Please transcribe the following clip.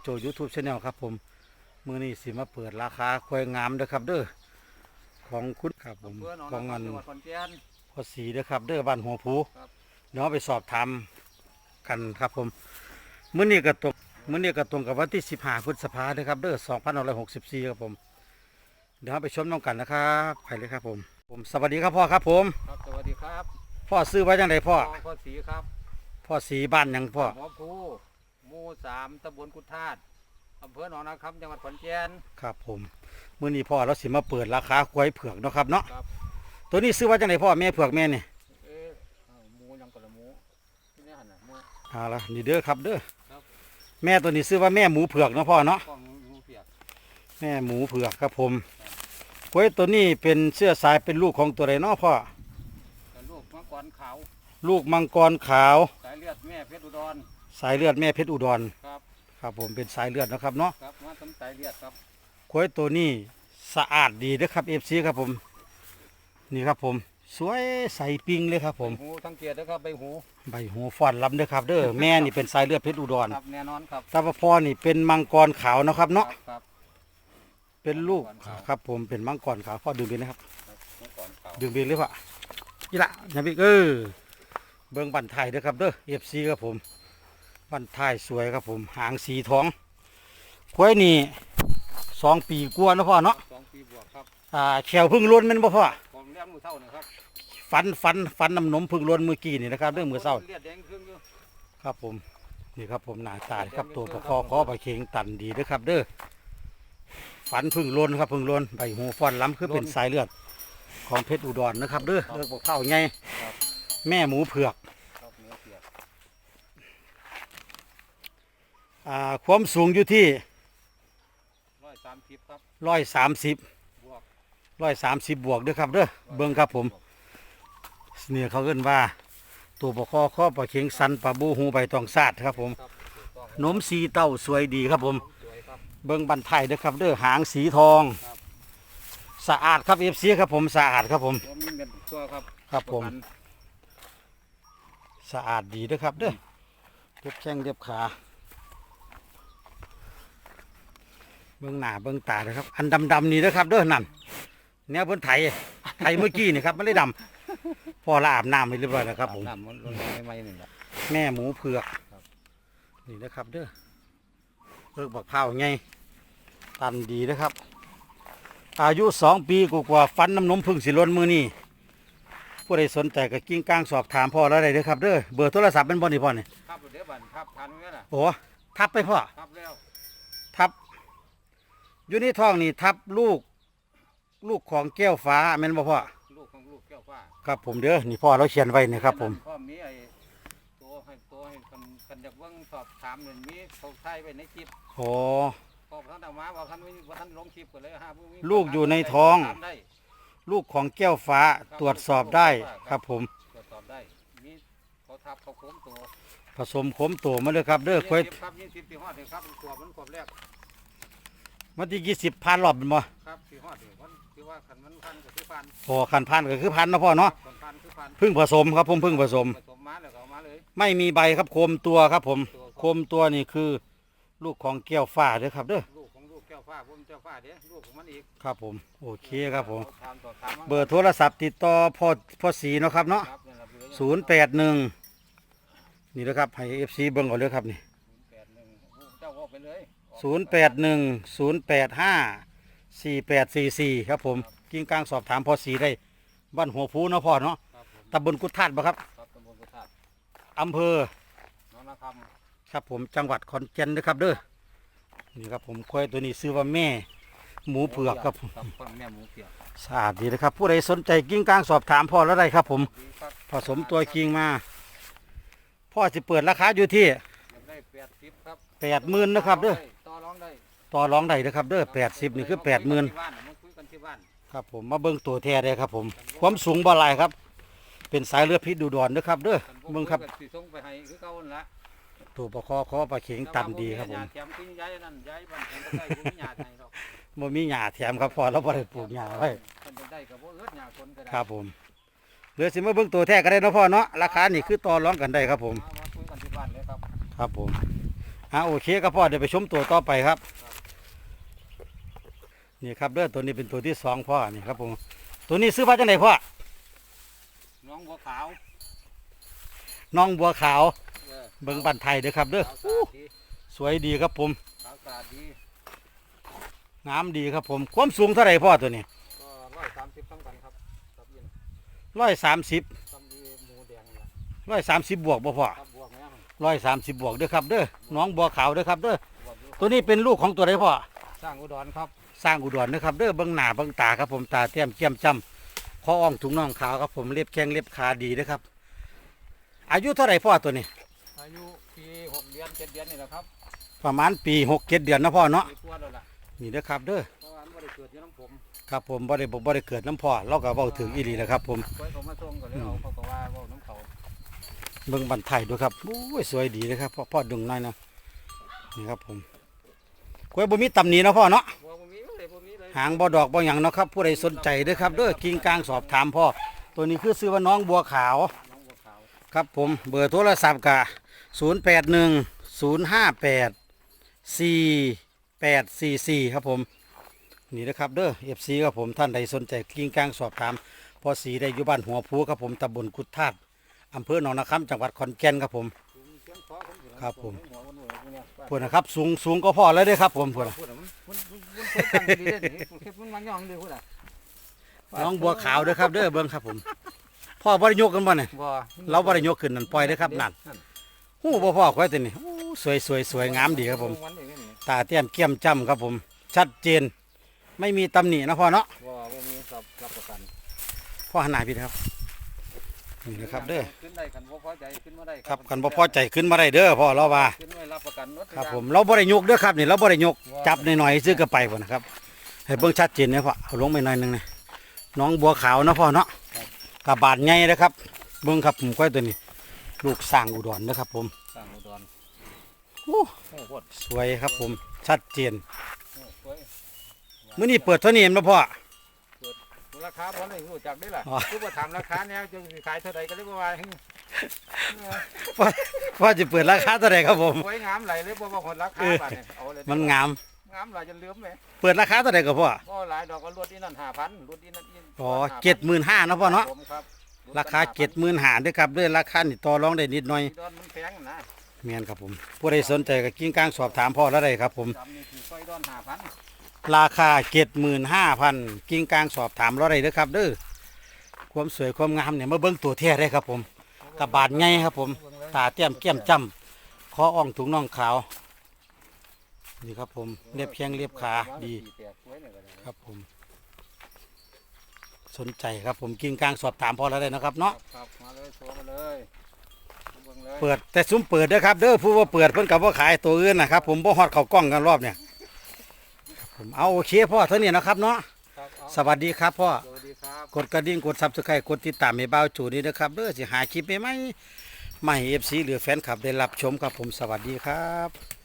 ผมเบ้าโจยูทูบชาแนลครับผมมือนี้สิมาเปิดราคาควายงามเด้อครับ เด้อของคุณครับผมเพื่อนน้องของนะคเงิรับนจังหวัดขอนแก่นพอสีเด้อครับ เด้อบ้านหัวผูครับเดี๋ยวเราไปสอบถามกันครับผมมื้อนี้ก็ตรงมื้อนี้ก็ตรงกับวันที่15พฤษภาเด้อครับ เด้อ2564ครับผมเดี๋ยวเราไปชมน้องกันนะครับไปเลยครับผม ผมสวัสดีครับพ่อครับผมครับสวัสดีครับ พ่อซื้อไว้จังไดพ่อพ่อสีครับ พ่อสีบ้านหยังพ่อหัวภู หมู่สามตำบลกุดธาตุอำเภอหนองนาคำจังหวัดขอนแก่น ครับผมมื้อนี้พ่อเราสิมาเปิดราคาควายเผือกเนาะครับเนาะครับ ตัวนี้ซื้อไว้จังไดพ่อแม่เผือกแม่นี่เอ๊ะอ้าวหมูยังกระหมูที่นี่หันน่ะหมู เอาละนี่เด้อครับเด้อครับ แม่ตัวนี้ซื้อว่าแม่หมูเผือกเนาะพ่อเนาะกล้องหมูเปียกแม่หมูเผือกครับผมควายตัวนี้เป็นเสื้อสายเป็นลูกของตัวใดเนาะพ่อกับลูกมังกรขาวลูกมังกรขาวสายเลือดแม่เพชรอุดร สายเลือดแม่เพชรอุดรครับครับผมเป็นสายเลือดนะครับเนาะครับมาทำสายเลือดครับควายตัวนี้สะอาดดีเด้อครับเอฟซีครับผมนี่ครับผมสวยใสปิงเลยครับผมหูทั้งเกียรตินะครับใบหูใบหูฟ้อนลำเด้อครับเด้อแม่นี่เป็นสายเลือดเพชรอุดรครับแน่นอนครับแต่ว่าพ่อนี่เป็นมังกรขาวนะครับเนาะครับครับเป็นลูกมังกรขาวครับผมเป็นมังกรขาวพ่อดึงไปนะครับครับมังกรขาวดึงเบรกเลยพ่อนี่ละนะพี่เออเบิ้งบันไทยเด้อครับเด้อเอฟซีครับผม บันไทยสวยครับผม หางสีทองควายนี่สองปีกว่าแล้วพ่อเนาะสองปีบวกครับอ่าแขวพึ่งล้วนแมันบ่พ่อผมเลี้ยงมือเท่านะครับฟันฟันฟันน้ำนมพึ่งล้วนเมื่อกี้นี่นะครับเรื่องมือเศร้าเลือดแดงครึ่งอยู่ครับผมนี่ครับผมหน้าตาครับตัวประคอคอใบเข่งตันดีเด้อครับ เด้อฟันพึ่งล้นครับพึ่งล้นใบหูฟ้อนล้ำคือเป็นสายเลือด ของเพชรอุดรนะครับเด้อเลือดบกเผาไงครับแม่หมูเผือก ครับเนื้อเปียก อ่าความสูงอยู่ที่ร้อยสามสิบครับร้อยสามสิบบวกร้อยสามสิบบวกเด้อครับเด้อเบิ้งครับผมเนี่ยเขาเอิ้นว่า ตัวปลาคอข้อปลาเข็งสันปลาบูหูใบตองซาดครับผมครับถูกต้องนมสีเต้าสวยดีครับผมสวยครับเบิ้งบันไทยเด้อครับเด้อหางสีทองครับสะอาดครับเอฟซีครับผมสะอาดครับผมผมมีเม็ดตัวครับครับผมปะกันสะอาดดีเด้อครับเด้อเรียบแข้งเรียบขา เบิ้งหน้าเบิ้งตาเด้อครับ อันดำๆนี่เด้อครับเด้อนั่นแนวเพิ่นไถไถเมื่อกี้นี่ครับไม่ได้ดำพอละอาบน้ำไปเรียบร้อยแล้วครับผมน้ำมันลงไม่ไม่นี่แหละแม่หมูเผือกครับนี่นะครับเด้อเลิกบักเผาวไงตันดีนะครับ อายุสองปีกว่าๆฟันน้ำนมพึ่งสิล้นมือนี่ผู้ใดสนใจก็กิ้งก้างสอบถามพ่อแล้วได้เด้อครับเด้อเบอร์โทรศัพท์เป็นบ่นี่พ่อนี่ครับเดี๋ยวบันครับทันไหมล่ะโอ้ทับไปพ่อครับแล้วทับ อยู่ในท้องนี่ทับลูก ลูกของแก้วฟ้าแม่นบ่พ่อลูกของลูกแก้วฟ้าครับผมเด้อนี่พ่อเราเขียนไว้นี่ครับ ผมพ่อมีไอ้ตัวให้ตัวให้กันกันจากเบื้องสอบถามหนึ่งมีเขาใช้ไว้ในคลิปโอ้ พอท่านเอามาว่าท่านไม่ว่าท่านลงคลิปกันเลยฮะผู้มีลูกอยู่ในท้องถามได้ลูกของแก้วฟ้าตรวจสอบได้ครับผม ตรวจสอบได้มีเขาทับเขาโค้งตัวผสมขมโตมาเลยครับเด้อควาย ยี่สิบครับยี่สิบสี่หอดเลยครับตัวมันขวบแรก วันที่ยี่สิบพันรอบแม่นบ่ครับสี่หอดเลยมันคือว่าขันมันพันกับคือพันพอคันพันก็คือพันนะพ่อเนาะขันพันคือพันพึ่งผสมครับผมพึ่งผสม ผสมมาแล้วก็เอามาเลย ไม่มีใบครับโคมตัวครับผมตัวโคมตัวนี่คือ ลูกของแก้วฟ้าเด้อครับเด้อลูกของลูกแก้วฟ้าผมแก้วฟ้าเด้ลูกของมันอีกครับผมโอเคครับผมถามต่อถามมาเบอร์โทรศัพท์ติดต่อพ่อพ่อสีเนาะครับเนาะครับนี่ล่ะเบอร์ศูนย์แปดหนึ่งนี่นะครับให้เอฟซีเบิ่งก่อนเลยครับนี่ แปดหนึ่งเจ้าว่าไปเลย ศูนย์แปดหนึ่งศูนย์แปดห้าสี่แปดสี่สี่ครับผมกิ้งกลางสอบถามพ่อสีได้บ้านหัวพูเนาะพ่อเนาะครับผมตำบลกุดทาดบ่ครับครับตำบลกุฏาอำเภอ น้องนาคครับผมจังหวัดขอนแก่นนะครับเด้อนี่ครับผมควายตัวนี้ซื้อว่าแม่ หมูำเผือกครับผมครับคนแม่หมูเผือกสะอาดดีนะครับ ผู้ใดสนใจกิ้งกลางสอบถามพ่อแล้วได้ครับ ผมดีครับผสมตัวกิ้งมา พ่อจะเปิดราคาอยู่ที่อยากได้ แปดสิบครับแปดหมื่นนะครับเด้อต่อรองได้ต่อรองได้นะครับเด้อแปดสิบนี่คือแปดหมื่นที่บ้านมาคุยกันที่บ้านครับผมมาเบิ้งตัวแท้ได้ครับผม ความสูงบ่หลายครับ เป็นสายเลือดพิษดูดอนนะครับเด้อกันเบิ้งครับคุยกันสิส่งไปให้คือเก่านั่นละตัวประคอคอปลาเข็งตันดีครับผมแต่ว่าแถมขึ้นย้ายนั่นย้ายบ้านผมก็ได้ผมมีหยาดให้หรอกบ่มีหญ้าแถมครับพอเราบ่ได้ปลูกหญ้าไว้คนจะได้กับพวกเอื้อหยาคนก็ได้ครับผมเหลือสิมาเบิ้งตัวแท้ก็ได้เนาะพ่อเนาะราคานี่คือต่อรองกันได้ครับผมมามา คุยกันที่บ้านเลยครับครับผมอ่าโอเคครับพ่อเดี๋ยวไปชมตัวต่อไปครับ นี่ครับเด้อตัวนี้เป็นตัวที่สองพ่อนี่ครับผมตัวนี้ซื้อมาจากไหนพ่อน้องบัวขาวน้องบัวขาวเออเบิ่งบันไทยเด้อครับเด้อขาวสะอาดดีสวยดีครับผมขาวสะอาดดีงามดีครับผมความสูงเท่าไหร่พ่อตัวนี้ก็ร้อยสามสิบต้องกันครับครับยินร้อยสามสิบต้องมีหมูแดงนี่ล่ะร้อยสามสิบบวกบ่พ่อครับบวกแม่มัน ร้อยสามสิบบวกเด้อครับเด้อน้องบัวขาวเด้อครับเด้อบวกอยู่ตัวนี้เป็นลูกของตัวไหนพ่อสร้างอุดรครับ สร้างอุดรนะครับเด้อเบิ่งหน้าเบิ่งตาครับผมตาเต้มเจียมจำคออ่องถุงน่องขาวครับผมเล็บแข้งเล็บขาดีนะครับ อายุเท่าไหร่พ่อตัวนี้ อายุปีหกเดือนเจ็ดเดือนนี่แหละครับ ประมาณปีหกเจ็ดเดือนนะพ่อเนาะปีกว่าแล้วล่ะนี่เด้อครับเด้อเพราะว่ามันบ่ได้เกิดอยู่น้ำผมครับผมบ่ได้บ่บ่ได้เกิดน้ำพ่อเราก็เว้าถึงอีหลีแหละครับผม ไว้เขามาส่งก็เลยเอาเขาก็ว่าเว่าน้ำ เขาเบิ่งบันไทยด้วยครับโอ้ยสวยดีเลยครับพ่อพ่อดึงหน่อยนะนี่ครับผมกล้วยบ่มีตำหนิเนาะพ่อเนาะว่าบ่มีเลยบ่มีเลยหางบ่ดอกบ่หยังเนาะครับ ผู้ใดสนใจเด้อครับเด้อกิ่งกลางสอบถามพ่อตัวนี้คือซื้อว่าน้องบัวขาวน้องบัวขาวครับผมเบอร์โทรศัพท์กะ0 8 1 0 5 8 4 8 4 4ครับผมนี่นะครับเด้อ FC ครับผมท่านใดสนใจกิ่งกลางสอบถามพอสีได้อยู่บ้านหัวภูครับผมตำบลกุดธาตุ อำเภอหนองนาคำจังหวัดขอนแก่นครับผมสูงเสียงคอผมอยู่นะครับผมหัวคนหน่วยพวกเนี้ยพวกนะครับ สูงสูงก็พอแล้วเด้อครับผมพวกน่ะพูดอะมันมันมันมันเคยตั้งดีเด้นี่มันเคยมันมันย่องดีพูดอะน้องบัวขาวเด้อครับ เด้อเบิ่งครับผมพ่อบ่ได้ยกกันบ่เนี่ยบ่เราบ่ได้ยกขึ้นนั่นปล่อยเด้อครับนั่นหู้บ่พ่อควายตัวนี้โอ้สวยสวยสวยงามดีครับผม วันนี้นี่ตาเตี้ยมเกี้ยมจ้ำครับผม ชัดเจน ไม่มีตำหนินะพ่อเนาะบ่บ่มีรับรับประกัน พ่อหันหน้าพี่นะครับ นี่นะครับเด้อขึ้นได้คันบ่พอใจขึ้นมาได้ครับกันบ่พอใจขึ้นมาได้เด้อพ่อเราว่าขึ้นไว้รับประกันรถครับผมเราบ่ได้ยกเด้อครับนี่เราบ่ได้ยกจับหน่อยๆซื้อก็ไปพุ่นนะครับให้เบิ่งชัดเจนนะพ่อเอาลงไปหน่อยหนึงนะน้องบัวขาวนะพ่อเนาะกระบาดใหญ่นะครับเบิ่งครับผมก้อยตัวนี้ ลูกสร้างอุดรนะครับ ผมสร้างอุดรโอ้โอ้โหดสวยครับผมชัดเจนโอ้สวยมื้อนี้เปิดเท่านี้เห็นบ่พ่อ ราคาบ่ได้รู้จักได้ล่ะอ๋อ คือว่าถามราคาแนวจะสิขายเท่าใดก็เลยบ่ว่าให้ว่าจะเปิดราคาเท่าไหร่ครับผม สวยงามไหลเลยบ่ว่าคนราคาบาดเนี่ยเอาเลยมันงาม งามหลายจนลืมแหมเปิดราคาเท่าไหร่กับพ่อ บ่หลายดอกก็รวดอีนั่น5,000รวดอีนั่นอีอ๋อเจ็ดหมื่นห้านะพ่อเนาะ ผมครับราคาเจ็ดหมื่นหาด้วยครับด้วยราคานี่ต่อรองได้นิดหน่อยดอนมันแพงนะเมียนครับผม ผู้ใดสนใจก็กิ้งกลางสอบถามพ่อแล้วได้ครับผมดำนี่คือก้อยดอน5,000 ราคาเจ็ดหมื่นห้าพันกิ้งกลางสอบถามเราได้เด้อครับเด้อความสวยความงามเนี่ยมาเบิ้งตัวแท้ได้ครับผมกระบาดไงครับผม ตาเตี้ยมเกี้ยมจ้ำคออ่องถุงน่องขาวนี่ครับผมเรียบแข้งเรียบขาดีแตกสวยเนี่ยก็ได้ครับผม สนใจครับผมกิ้งกลางสอบถามพ่อแล้วได้นะครับเนาะครับมาเลยโชว์มาเลยเบิ่งเลยเปิดแต่ซุ้มเปิดเด้อครับเด้อผู้ว่าเปิดเพิ่นกับว่าขายตัวอื่นนะครับผมบ่ฮอดเข้ากล้องกันรอบเนี่ยครับ ผมเอาโอเคพ่อเท่านี้นะครับเนาะครับเอาสวัสดีครับพ่อสวัสดีครับกดกระดิ่งกดซับสไครต์กดติดตามให้บ่าวจูนี่นะครับเด้อสิหาคลิปใหม่ๆมาให้ FC หรือแฟนคลับได้รับชมครับผมสวัสดีครับ